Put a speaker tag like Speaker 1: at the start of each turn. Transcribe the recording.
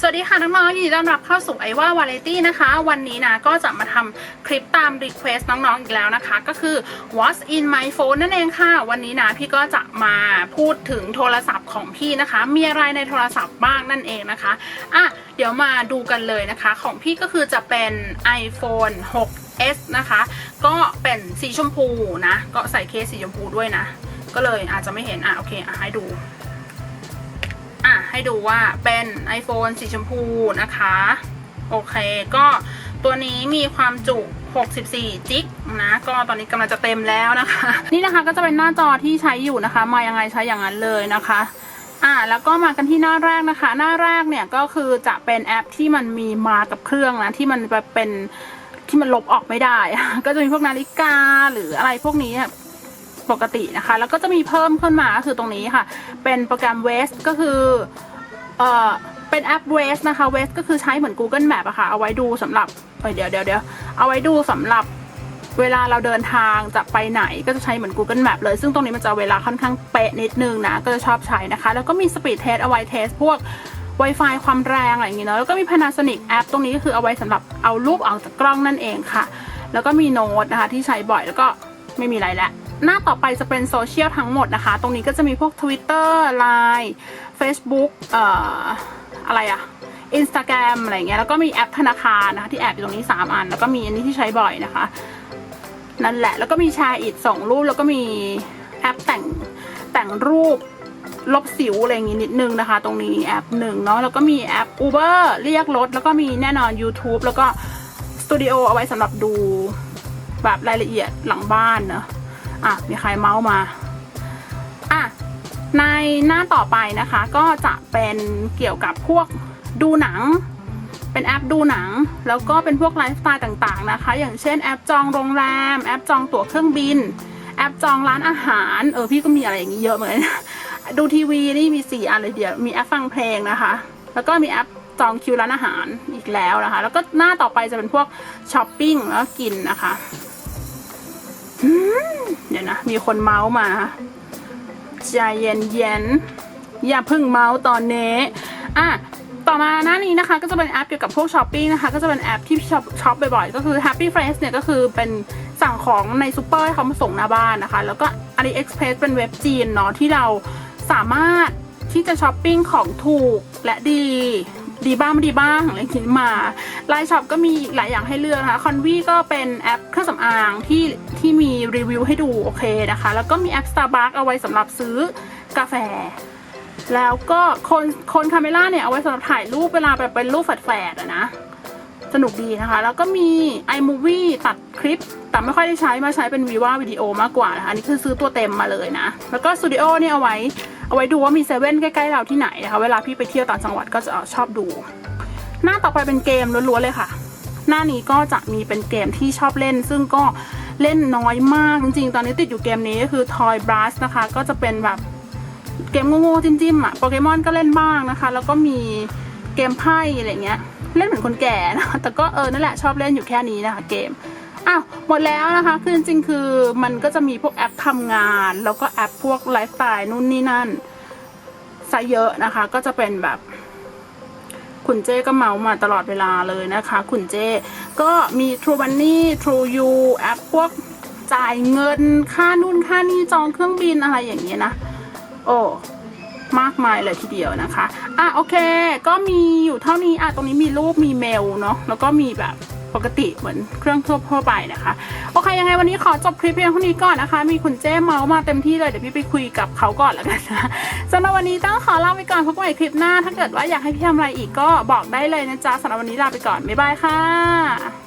Speaker 1: สวัสดีค่ะน้องๆยินดีต้อนรับเข้าสู่ไอว่าวาไรตี้นะคะ วันนี้นะก็จะมาทำคลิปตามรีเควสต์น้องๆอีกแล้วนะคะ ก็คือ What's in my phone นั่นเองค่ะ วันนี้นะพี่ก็จะมาพูดถึงโทรศัพท์ของพี่นะคะ มีอะไรในโทรศัพท์บ้างนั่นเองนะคะอะเดี๋ยวมาดูกันเลยนะคะ ของพี่ก็คือจะเป็น iPhone 6s นะคะ ก็เป็นสีชมพูนะ ก็ใส่เคสสีชมพูด้วยนะ ก็เลยอาจจะไม่เห็นอะโอเคอะให้ดู ให้ดูว่าเป็น iPhone สีชมพูนะคะ โอเค ก็ตัวนี้มีความจุ 64 จิกนะ ก็ตอนนี้กำลังจะเต็มแล้วนะคะ นี่นะคะก็จะเป็นหน้าจอที่ใช้อยู่นะคะ มายังไงใช้อย่างนั้นเลยนะคะอ่าแล้วก็มากันที่หน้าแรกนะคะ หน้าแรกเนี่ยก็คือจะเป็นแอปที่มันมีมากับเครื่องนะที่มันเป็นที่มันลบออกไม่ได้ ก็จะมีพวกนาฬิกาหรืออะไรพวกนี้ ปกตินะคะ แล้วก็จะมีเพิ่มขึ้นมาก็คือตรงนี้ค่ะ เป็นโปรแกรม Waze ก็คือเอ่อเป็นแอป Waze นะคะ Waze ก็คือใช้เหมือน Google Map อะค่ะ เอาไว้ดูสำหรับเดี๋ยวเดี๋ยวเดี๋ยวเอาไว้ดูสำหรับเวลาเราเดินทางจะไปไหนก็จะใช้เหมือน Google Map เลย ซึ่งตรงนี้มันจะเวลาค่อนข้างเป๊ะนิดนึงนะ ก็จะชอบใช้นะคะ แล้วก็มี Speed Test เอาไว้เทสพวก Wi-Fi ความแรงอะไรอย่างงี้เนาะ แล้วก็มี Panasonic แอปตรงนี้ก็คือเอาไว้สำหรับเอารูปออกจากกล้องนั่นเองค่ะ แล้วก็มีโน้ตนะคะที่ใช้บ่อยแล้วก็ไม่มีอะไรแล้ว หน้าต่อไปจะเป็นโซเชียลทั้งหมดนะคะ ตรงนี้ก็จะมีพวก Twitter Line Facebook เอ่ออะไรอะ Instagram อะไรเงี้ยแล้วก็มีแอปธนาคารนะคะที่แอบอยู่ตรงนี้ 3 อัน แล้วก็มีอันนี้ที่ใช้บ่อยนะคะ นั่นแหละแล้วก็มีแชร์อิดส่งรูปแล้วก็มีแอปแต่งแต่งรูปลบสิวอะไรอย่างงี้นิดนึงนะคะ ตรงนี้แอปหนึ่งเนาะแล้วก็มีแอป Uber เรียกรถ แล้วก็มีแน่นอน YouTube แล้วก็สตูดิโอเอาไว้สำหรับดูแบบรายละเอียดหลังบ้านเนอะ อะมีใครเมาส์มาอะในหน้าต่อไปนะคะ ก็จะเป็นเกี่ยวกับพวกดูหนัง เป็นแอปดูหนัง แล้วก็เป็นพวกไลฟ์สไตล์ต่างๆนะคะ อย่างเช่นแอปจองโรงแรม แอปจองตั๋วเครื่องบิน แอปจองร้านอาหาร เออพี่ก็มีอะไรอย่างนี้เยอะเหมือนกันดูทีวีนี่มีสี่อันเลยเดียวมีแอปฟังเพลงนะคะ แล้วก็มีแอปจองคิวร้านอาหารอีกแล้วนะคะ แล้วก็หน้าต่อไปจะเป็นพวกช้อปปิ้งแล้วกินนะคะ เดี๋ยวนะ มีคนเมาส์มานะใจเย็นเย็นๆอย่าพึ่งเมาส์ตอนนี้อะต่อมาหน้านี้นะคะ ก็จะเป็นแอปเกี่ยวกับพวกช้อปปิ้งนะคะ ก็จะเป็นแอปที่ช็อปช็อปบ่อยๆ ก็คือ Happy Friends เนี่ยก็คือเป็นสั่งของในซูเปอร์ให้เขามาส่งหน้าบ้านนะคะ แล้วก็ AliExpress เป็นเว็บจีนเนาะที่เราสามารถที่จะช้อปปิ้งของถูกและดี ดีบ้างไม่ดีบ้างอะไรอย่างนี้มาไลน์ช็อปก็มีหลายอย่างให้เลือกนะคะคอนวีก็เป็นแอปเครื่องสำอางที่ที่มีรีวิวให้ดูโอเคนะคะ แล้วก็มีแอป Starbucks เอาไว้สำหรับซื้อกาแฟ แล้วก็คนคนคาเมล่าเนี่ย เอาไว้สำหรับถ่ายรูปเวลาแบบเป็นรูปแฝดๆอะนะสนุกดีนะคะ แล้วก็มี iMovie ตัดคลิป แต่ไม่ค่อยได้ใช้มาใช้เป็น Viva วิดีโอมากกว่านะคะอันนี้คือซื้อตัวเต็มมาเลยนะ แล้วก็ Studio เนี่ยเอาไว้ เอาไว้ดูว่ามีเซเว่นใกล้ๆเราที่ไหนนะคะ เวลาพี่ไปเที่ยวต่างจังหวัดก็จะชอบดู หน้าต่อไปเป็นเกมล้วนๆเลยค่ะ หน้านี้ก็จะมีเป็นเกมที่ชอบเล่น ซึ่งก็เล่นน้อยมากจริงๆ ตอนนี้ติดอยู่เกมนี้ก็คือ Toy Blast นะคะ ก็จะเป็นแบบเกมโง่ๆจิ้มๆอะโปเกมอนก็เล่นบ้างนะคะ แล้วก็มีเกมไพ่อะไรเงี้ย เล่นเหมือนคนแก่นะคะแต่ก็เออนั่นแหละชอบเล่นอยู่แค่นี้นะคะเกม อ้าวหมดแล้วนะคะคือจริงๆคือมันก็จะมีพวกแอปทำงาน แล้วก็แอปพวกไลฟ์สไตล์นู่นนี่นั่นซะเยอะนะคะ ก็จะเป็นแบบคุณเจ้ก็เมามาตลอดเวลาเลยนะคะคุณเจ้ก็มี True Money True You แอปพวกจ่ายเงินค่านู่นค่านี่จองเครื่องบินอะไรอย่างเงี้ยนะ โอ้มากมายเลยทีเดียวนะคะ อะโอเค ก็มีอยู่เท่านี้อะตรงนี้มีรูปมีเมลเนาะแล้วก็มีแบบ ปกติเหมือนเครื่องทั่วทั่วไปนะคะ โอเคยังไงวันนี้ขอจบคลิปเพียงเท่านี้ก่อนนะคะ มีคุณเจ้เมาส์มาเต็มที่เลยเดี๋ยวพี่ไปคุยกับเขาก่อนแล้วกันนะสำหรับวันนี้ต้องขอลาไปก่อนพบกันใหม่คลิปหน้า ถ้าเกิดว่าอยากให้พี่ทำอะไรอีกก็บอกได้เลยนะจ๊ะสำหรับวันนี้ลาไปก่อนบ๊ายบายค่ะ